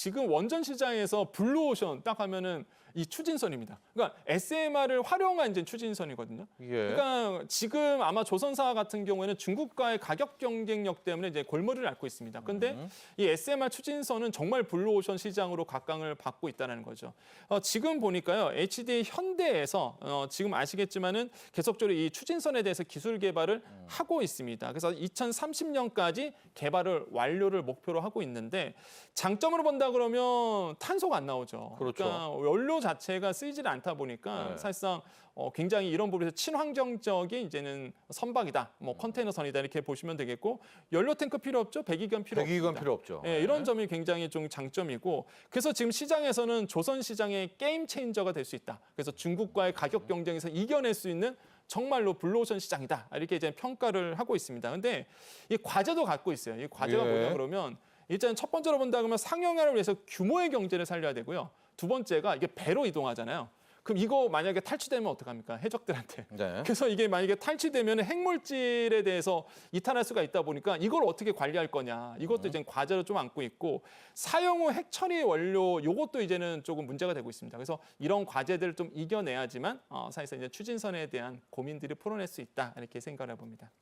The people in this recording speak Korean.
지금 원전 시장에서 블루오션 딱 하면은 이 추진선입니다. 그러니까 SMR을 활용한 이제 추진선이거든요. 예. 그러니까 지금 아마 조선사 같은 경우에는 중국과의 가격 경쟁력 때문에 이제 골머리를 앓고 있습니다. 근데 음. 이 SMR 추진선은 정말 블루오션 시장으로 각광을 받고 있다는 거죠. 어, 지금 보니까요, HD 현대에서 어, 지금 아시겠지만은 계속적으로 이 추진선에 대해서 기술 개발을 음. 하고 있습니다. 그래서 2030년까지 개발을 완료를 목표로 하고 있는데 장점으로 본다 그러면 탄소가 안 나오죠. 그렇죠. 러니까 연료 자체가 쓰이질 않다 보니까 네. 사실상 어, 굉장히 이런 부분에서 친환경적인 이제는 선박이다, 뭐 컨테이너선이다 이렇게 보시면 되겠고 연료 탱크 필요 없죠, 배기관 필요 배기관 없습니다. 필요 없죠. 예, 이런 점이 굉장히 좀 장점이고 그래서 지금 시장에서는 조선 시장의 게임 체인저가 될 수 있다. 그래서 중국과의 가격 경쟁에서 이겨낼 수 있는 정말로 블루오션 시장이다. 이렇게 이제 평가를 하고 있습니다. 근데 이 과제도 갖고 있어요. 이 과제가 예. 뭐냐 그러면 일단 첫 번째로 본다 그러면 상용화를 위해서 규모의 경제를 살려야 되고요. 두 번째가 이게 배로 이동하잖아요. 그럼 이거 만약에 탈취되면 어떡합니까? 해적들한테. 네. 그래서 이게 만약에 탈취되면 핵물질에 대해서 이탈할 수가 있다 보니까 이걸 어떻게 관리할 거냐 이것도 이제 과제로 좀 안고 있고 사용 후 핵 처리 원료 요것도 이제는 조금 문제가 되고 있습니다. 그래서 이런 과제들을 좀 이겨내야지만 어, 사실상 이제 추진선에 대한 고민들이 풀어낼 수 있다 이렇게 생각을 해봅니다.